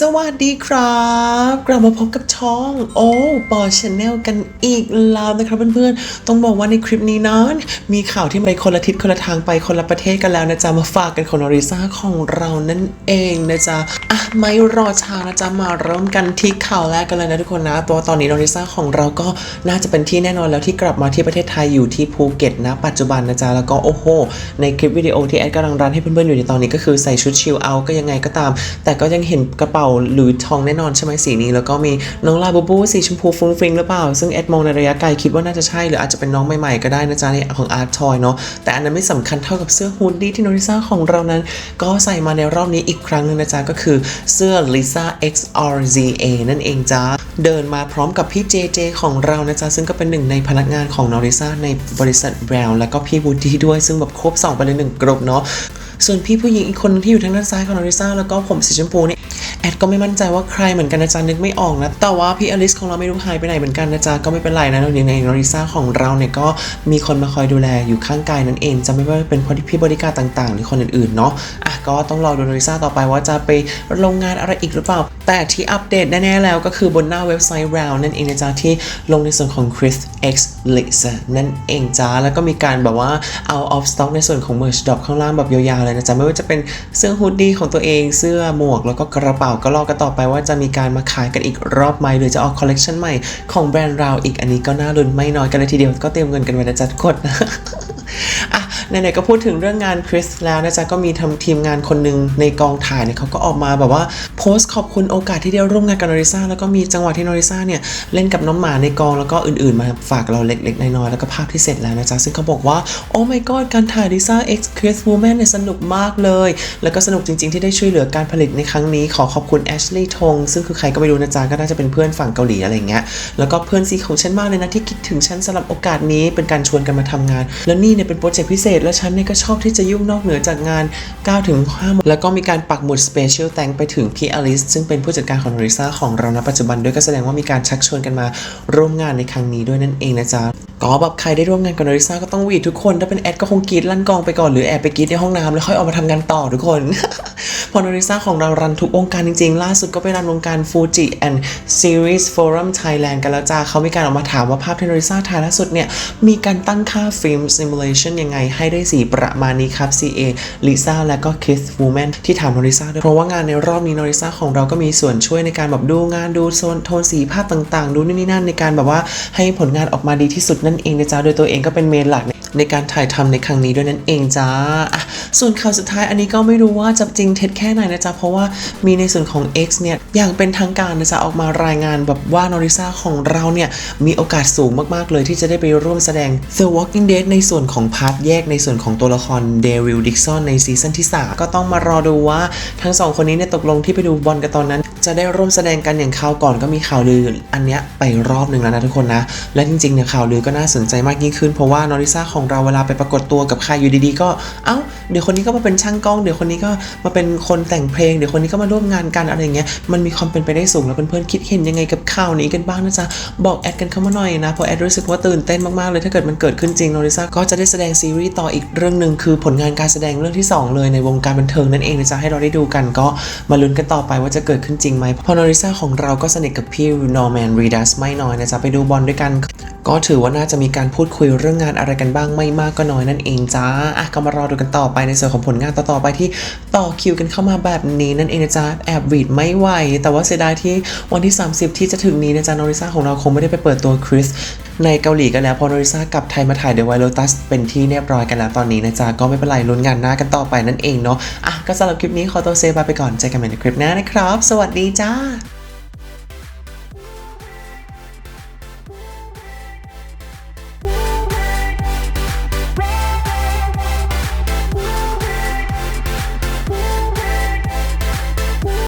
สวัสดีครับ กลับมาพบกับช่องโอ้ปอชาแนลกันอีกแล้วนะครับเพื่อนๆ ต้องบอกว่าในคลิปนี้นะมีข่าวที่ไปคนละทิศคนละทางไปคนละประเทศกันแล้วนะจ๊ะ มาฝากกันของนอริซ่าของเรานั่นเองนะจ๊ะ อะไม่รอช้านะจ๊ะ มาเริ่มกันที่ข่าวแรกกันเลยนะทุกคนนะตัวตอนนี้นอริซ่าของเราก็น่าจะเป็นที่แน่นอนแล้วที่กลับมาที่ประเทศไทยอยู่ที่ภูเก็ตนะ ปัจจุบันนะจ๊ะแล้วก็โอ้โห ในคลิปวิดีโอที่แอดกำลังรันให้เพื่อนๆอยู่ในตอนนี้ก็คือใส่ชุดชิลเอาก็ยังไงก็ตาม แต่ก็ยังเห็นกระเป๋าหรือทองแน่นอนใช่ไหมสีนี้ แล้วก็มีน้องลาบูบูสีชมพูฟุ้งฟิงหรือเปล่า ซึ่งแอดมองในระยะไกลคิดว่าน่าจะใช่หรืออาจจะเป็นน้องใหม่ๆก็ได้นะจ๊ะในของอาร์ตทอยเนาะแต่อันนั้นไม่สำคัญเท่ากับเสื้อฮูดดี้ที่โนริซ่าของเรานั้น ก็ใส่มาในรอบนี้อีกครั้งหนึงนะจ๊ะก็คือเสื้อ Lisa XRZA นั่นเองจ้าเดินมาพร้อมกับพี่ JJ ของเรานะจ๊ะซึ่งก็เป็นหนึ่งในพนักงานของนอริซ่าในบริษัทแบรนด์แล้วก็พี่บูดี้ด้วยซึ่งแบบครบสองไปเลยหนึ่งกลุ่มเนาะส่วนพี่ผู้หญิงอีกคนที่อยู่ทางด้านซ้ายของนอริซ่าแล้วก็ผมสีชมพูนี่ แอดก็ไม่มั่นใจว่าใครเหมือนกันนะจ๊ะนึกไม่ออกนะ แต่ว่าพี่อลิสของเราไม่รู้หายไปไหนเหมือนกันนะจ๊ะก็ไม่เป็นไรนะในนอริซ่าของเราเนี่ยก็มีคนมาคอยดูแลอยู่ข้างกายนั่นเอง จะไม่ว่าเป็นพอพี่บริการต่าง ๆ หรือคนอื่นๆเนาะอะก็ต้องรอดูนอริซ่าต่อไปว่าจะไปลงงานอะไรอีกหรือเปล่า แต่ที่อัปเดตแน่ๆแล้วก็คือบนหน้าเว็บไซต์ Round นั่นเองนะจ๊ะที่ลงในส่วนของ Chris X Lisa นั่นเองจ้า แล้วก็มีการแบบว่าเอา off stock ในส่วนของ merch drop ข้างล่างแบบยาวๆเลยนะจ๊ะ ไม่ว่าจะเป็นเสื้อฮูดดี้ของตัวเอง เสื้อหมวก แล้วก็กระเป๋าก็รอกันต่อไปว่าจะมีการมาขายกันอีกรอบไหมหรือจะออกคอลเลกชันใหม่ของแบรนด์เราอีกอันนี้ก็น่าลุ้นไม่น้อยกันเลยทีเดียวก็เตรียมเงินกันไว้นะจ๊ะทุกคนอะ ไหนๆก็พูดถึงเรื่องงานคริสแล้วนะจ๊ะก็มีทำทีมงานคนหนึ่งในกองถ่ายเนี่ยเขาก็ออกมาแบบว่าโพสต์ขอบคุณโอกาสที่ได้ร่วมงานกับนอริซ่าแล้วก็มีจังหวะที่นอริซ่าเนี่ยเล่นกับน้องหมาในกองแล้วก็อื่นๆ มาฝากเราเล็กๆน้อยๆแล้วก็ภาพที่เสร็จแล้วนะจ๊ะซึ่งเขาบอกว่าโอ้ my god การถ่ายลิซ่า X Chris Woman เนี่ยสนุกมากเลย แล้วก็สนุกจริง ๆ ที่ได้ช่วยเหลือการผลิตในครั้งนี้ขอขอบคุณแอชลีย์ทงซึ่งคือใครก็ไม่รู้นะจ๊ะก็น่าจะเป็นเพื่อนฝั่งเกาหลีอะไรเงี้ยแล้วก็เพื่อนซีของฉันมากเลยนะที่คิดถึงฉันสำหรับโอกาสนี้เป็นการชวนกันมาทำงาน แล้วนี่เนี่ยเป็นโปรเจกต์พิเศษและฉันเนี่ยก็ชอบที่จะยุ่งนอกเหนือจากงาน9ถึง5โมงแล้วก็มีการปักหมุด Special Thank ไปถึงพี่อลิสซึ่งเป็นผู้จัดการของริซ่าของเราณปัจจุบันด้วยก็แสดงว่ามีการชักชวนกันมาร่วมงานในครั้งนี้ด้วยนั่นเองนะจ๊ะ ก็แบบใครได้ร่วมงานกับนอริซ่าก็ต้องวีดทุกคน ถ้าเป็นแอดก็คงกรีดลั่นกองไปก่อนหรือแอบไปกรีดในห้องน้ำแล้วค่อยออกมาทำงานต่อทุกคน พอนอริซ่าของเรารันทุกวงการจริงๆ ล่าสุดก็ไปรันวงการ Fuji and Series Forum Thailand กันแล้วจ้าเขามีการออกมาถามว่าภาพที่นอริซ่าถ่ายล่าสุดเนี่ย มีการตั้งค่าฟิล์ม simulation ยังไงให้ได้สีประมาณนี้ครับ CA ลิซ่าและก็ Kiss Woman ที่ถามนอริซ่าด้วยเพราะว่างานในรอบนี้นอริซ่าของเราก็มีส่วนช่วยในการแบบดูงานดูโซนโทนสีภาพต่างๆ ดูนี่นี่นั่นในการแบบว่าให้ผลงานออกมาดีที่สุดนั่นเองนะจ๊ะโดยตัวเองก็เป็นเมนหลัก ในการถ่ายทำในครั้งนี้ด้วยนั่นเองจ้าส่วนข่าวสุดท้ายอันนี้ก็ไม่รู้ว่าจะจริงเท็จแค่ไหนนะจ๊ะ เพราะว่ามีในส่วนของ X เนี่ยอย่างเป็นทางการนะจ๊ะออกมารายงานแบบว่านอริซาของเราเนี่ยมีโอกาสสูงมากๆเลยที่จะได้ไปร่วมแสดง The Walking Dead ในส่วนของพาร์ทแยกในส่วนของตัวละครเดริลดิกซอนในซีซั่นที่ 3 ก็ต้องมารอดูว่าทั้งสองคนนี้เนี่ยตกลงที่ไปดูบอลกันตอนนั้น จะได้ร่วมแสดงกันอย่างข่าวก่อนก็มีข่าวลืออันเนี้ยไปรอบหนึ่งแล้วนะทุกคนนะและจริงๆเนี่ยข่าวลือก็น่าสนใจมากยิ่งขึ้นเพราะว่านอริซาของเราเวลาไปปรากฏตัวกับใครอยู่ดีๆ ก็เอ้าเดี๋ยวคนนี้ก็มาเป็นช่างกล้อง เดี๋ยวคนนี้ก็มาเป็นคนแต่งเพลง เดี๋ยวคนนี้ก็มาร่วมงานกันอะไรอย่างเงี้ยมันมีความเป็นไปได้สูงแล้วเพื่อนๆคิดเห็นยังไงกับข่าวนี้กันบ้างนะจ๊ะบอกแอดกันเข้ามาหน่อยนะเพราะแอดรู้สึกว่าตื่นเต้นมากๆเลยถ้าเกิดมันเกิดขึ้นจริงโนริซ่าก็จะได้แสดงซีรีส์ต่ออีกเรื่องหนึ่งคือผลงานการแสดงเรื่องที่สองเลยในวงการบันเทิงนั่นเองนะจ๊ะให้เราได้ดูกันก็มาลุ้นกันต่อไปว่าจะเกิดขึ้นจริงไหมเพราะนริซาของเราก็สนิทกับพี่นอร์แมนรีดัสไม่น้อยนะจ๊ะไปดูบอลด้วยกัน ก็ถือว่าน่าจะมีการพูดคุยเรื่องงานอะไรกันบ้างไม่มากก็น้อยนั่นเองจ้าอะก็มารอดูกันต่อไปในส่วนของผลงานต่อๆไปที่ต่อคิวกันเข้ามาแบบนี้นั่นเองนะจ๊ะแอบวีดไม่ไหว แต่ว่าเสียดายที่วันที่ 30 ที่จะถึงนี้นะจ๊ะนอริซ่าของเราคงไม่ได้ไปเปิดตัวคริสในเกาหลีกันแล้วเพอนอริซ่ากลับไทยมาถ่ายเดอะไวโ o ตัสเป็นที่เรียบร้อยกันแล้วตอนนี้นะจ๊ะก็ไม่เป็นไรลุ้นงานหน้ากันต่อไปนั่นเองเนาะอะก็สำหรับคลิปนี้ขอตัวเซบายไปก่อนเจอกันใหม่ในคลิปหน้านะครับ สวัสดีจ้า